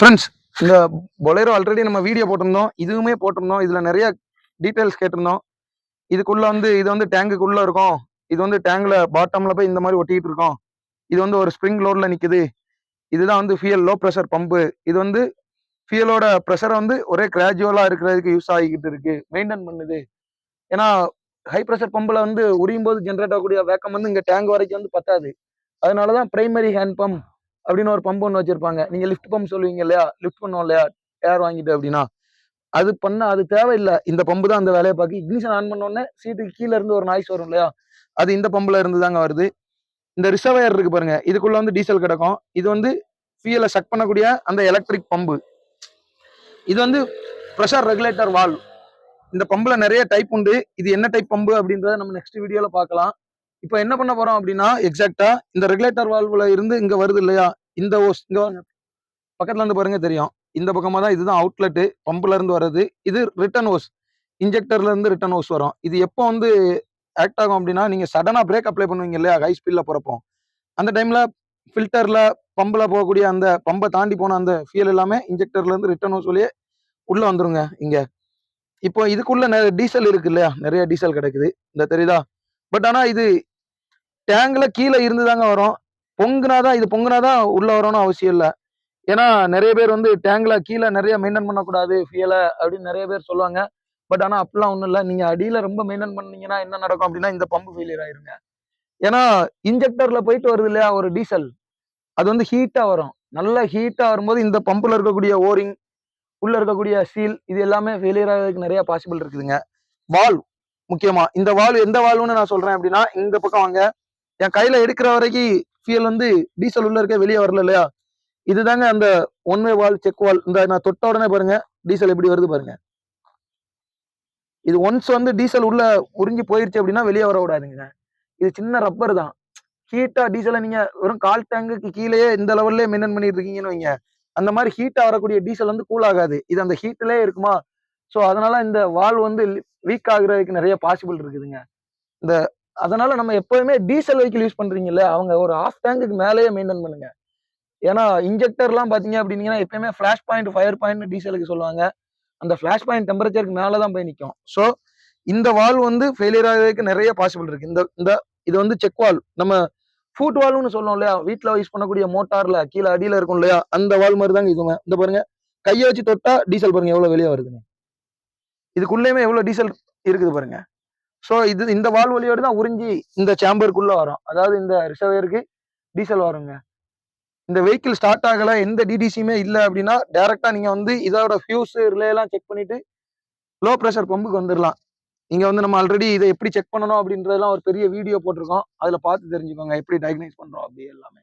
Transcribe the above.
Friends இந்த Bolero already நம்ம video போட்டிருந்தோம். இதுவுமே போட்டிருந்தோம். இதில் நிறைய டீட்டெயில்ஸ் கேட்டிருந்தோம். இதுக்குள்ளே வந்து இது வந்து டேங்குக்குள்ளே இருக்கும். இது வந்து டேங்கில் பாட்டமில் போய் இந்த மாதிரி ஒட்டிட்டு இருக்கோம். இது வந்து ஒரு ஸ்ப்ரிங் லோடில் நிற்குது இதுதான் வந்து ஃபியல் லோ ப்ரெஷர் பம்பு இது வந்து ஃபியலோட ப்ரெஷரை வந்து ஒரே கிராஜுவலாக இருக்கிறதுக்கு யூஸ் ஆகிக்கிட்டு இருக்கு. மெயின்டைன் பண்ணுது. ஏன்னா ஹை ப்ரெஷர் பம்பில் வந்து உரியும் போது ஜென்ரேட் ஆகக்கூடிய வேக்கம் வந்து இங்கே டேங்க் வரைக்கும் வந்து பத்தாது. அதனால தான் பிரைமரி ஹேண்ட் பம்ப் அப்படின்னு ஒரு பம்ப் ஒன்று வச்சிருப்பாங்க. நீங்க லிஃப்ட் பம்ப் சொல்லுவீங்க இல்லையா? லிஃப்ட் பண்ணுவோம் இல்லையா? ஏர் வாங்கிட்டு அப்படின்னா. அது பண்ண அது தேவையில்லை. இந்த பம்பு தான் அந்த வேலையை பார்க்க. இக்னிஷன் ஆன் பண்ண உடனே சீட்டுக்கு கீழே இருந்து ஒரு நாய்ஸ் வரும் இல்லையா? அது இந்த பம்புல இருந்து தாங்க வருது. இந்த ரிசர்வயர் இருக்கு பாருங்க. இதுக்குள்ள வந்து டீசல் கிடக்கும். இது வந்து ஃபியூலை சக் பண்ணக்கூடிய அந்த எலக்ட்ரிக் பம்பு இது வந்து ப்ரெஷர் ரெகுலேட்டர் வால்வ் இந்த பம்புல நிறைய டைப் உண்டு. இது என்ன டைப் பம்பு அப்படின்றத நம்ம நெக்ஸ்ட் வீடியோல பார்க்கலாம். இப்போ என்ன பண்ண போறோம் அப்படின்னா எக்ஸாக்டா இந்த ரெகுலேட்டர் வால்வுல இருந்து இங்க வருது இல்லையா? இந்த ஓஸ் இங்க பக்கத்துல இருந்து பாருங்க தெரியும். இந்த பக்கமா தான் இதுதான் அவுட்லெட்டு பம்புல இருந்து வர்றது. இது ரிட்டர்ன் ஓஸ் இன்ஜெக்டர்ல இருந்து ரிட்டர்ன் ஓஸ் வரும். இது எப்போ வந்து ஆக்ட் ஆகும் அப்படின்னா நீங்க சடனா பிரேக் அப்ளை பண்ணுவீங்க இல்லையா? ஹை ஸ்பீட்ல போறப்போ. அந்த டைம்ல ஃபில்டர்ல பம்பில் போகக்கூடிய அந்த பம்பை தாண்டி போன அந்த ஃபியல் எல்லாமே இன்ஜெக்டர்ல இருந்து ரிட்டர்ன் ஓஸ் வழியே உள்ள வந்துருங்க இங்க. இப்போ இதுக்குள்ள நிறைய டீசல் இருக்கு இல்லையா? நிறைய டீசல் கிடைக்குது. இந்த தெரியுதா? பட் ஆனா இது டேங்க்ல கீழே இருந்து தாங்க வரும். பொங்குனாதான் இது பொங்குனாதான் உள்ள வரணும்னு அவசியம் இல்லை. ஏன்னா நிறைய பேர் வந்து டேங்க்ல கீழே நிறைய மெயின்டைன் பண்ணக்கூடாது ஃபியலை அப்படின்னு நிறைய பேர் சொல்லுவாங்க. பட் ஆனால் அப்படிலாம் ஒன்றும் இல்லை. நீங்கள் அடியில் ரொம்ப மெயின்டைன் பண்ணீங்கன்னா என்ன நடக்கும் அப்படின்னா இந்த பம்பு ஃபெயிலியர் ஆயிருங்க. ஏன்னா இன்ஜெக்டரில் போயிட்டு வருது இல்லையா ஒரு டீசல். அது வந்து ஹீட்டாக வரும். நல்ல ஹீட்டாக வரும்போது இந்த பம்பில் இருக்கக்கூடிய ஓரிங் உள்ளே இருக்கக்கூடிய சீல் இது எல்லாமே ஃபெயிலியர் ஆகிறதுக்கு நிறையா பாசிபிள் இருக்குதுங்க. வால்வ் முக்கியமாக இந்த வால்வ் எந்த வால்வ்னு நான் சொல்கிறேன் அப்படின்னா இந்த பக்கம் வாங்க. என் கையில எடுக்கிற வரைக்கும் ஃபியல் வந்து டீசல் உள்ள இருக்க வெளியே வரல இல்லையா? இதுதாங்க அந்த ஒன் வே வால் செக் வால் இந்த நான் தொட்ட உடனே பாருங்க டீசல் எப்படி வருது பாருங்க. இது ஒன்ஸ் வந்து டீசல் உள்ள உறிஞ்சி போயிருச்சு அப்படின்னா வெளியே வர விடாதுங்க இது சின்ன ரப்பர் தான். ஹீட்டா டீசலை நீங்க வெறும் கால் டேங்குக்கு கீழேயே இந்த லெவல்லே மெயின்டைன் பண்ணிட்டு இருக்கீங்கன்னு வைங்க. அந்த மாதிரி ஹீட்டா வரக்கூடிய டீசல் வந்து கூல் ஆகாது. இது அந்த ஹீட்லயே இருக்குமா? ஸோ அதனால இந்த வால் வந்து வீக் ஆகுறதுக்கு நிறைய பாசிபிள் இருக்குதுங்க. இந்த அதனால நம்ம எப்பவுமே டீசல் வெஹிக்கிள் யூஸ் பண்றீங்கல்ல அவங்க ஒரு ஆஃப் டேங்குக்கு மேலேயே மெயின்டைன் பண்ணுங்க. ஏன்னா இன்ஜெக்டர்லாம் பார்த்தீங்க அப்படின்னீங்கன்னா எப்பயுமே ஃபிளாஷ் பாயிண்ட் ஃபயர் பாயிண்ட் டீசலுக்கு சொல்லுவாங்க. அந்த ஃபிளாஷ் பாயிண்ட் டெம்பரேச்சருக்கு மேலே தான் போய் நிற்கும் ஸோ இந்த வால் வந்து ஃபெயிலியர் ஆகிறதுக்கு நிறைய பாசிபிள் இருக்கு. இந்த இந்த இது வந்து செக் வால் நம்ம ஃபூட் வால்வ்னு சொல்லுவோம் இல்லையா? வீட்டில் யூஸ் பண்ணக்கூடிய மோட்டார்ல கீழே அடியில் இருக்கும் இல்லையா? அந்த வால் மாதிரி தாங்க இதுங்க இந்த பாருங்க. கையை வச்சு தொட்டா டீசல் பாருங்க எவ்வளோ வெளியே வருதுங்க இதுக்குள்ளேயுமே எவ்வளோ டீசல் இருக்குது பாருங்க. ஸோ இது இந்த வால் வழியோடு தான் உறிஞ்சி இந்த சேம்பருக்குள்ளே வரும். அதாவது இந்த ரிசர்வேருக்கு டீசல் வருங்க. இந்த வெஹிக்கிள் ஸ்டார்ட் ஆகலை எந்த டிடிசியுமே இல்லை அப்படின்னா டேரெக்டாக நீங்கள் வந்து இதோட ஃபியூஸ் ரிலேலாம் செக் பண்ணிவிட்டு லோ ப்ரெஷர் பம்புக்கு வந்துடலாம் இங்கே வந்து நம்ம ஆல்ரெடி இதை எப்படி செக் பண்ணணும் அப்படின்றதெல்லாம் ஒரு பெரிய வீடியோ போட்டிருக்கோம். அதில் பார்த்து தெரிஞ்சுக்கோங்க எப்படி டயக்னைஸ் பண்ணுறோம் அப்படி எல்லாமே.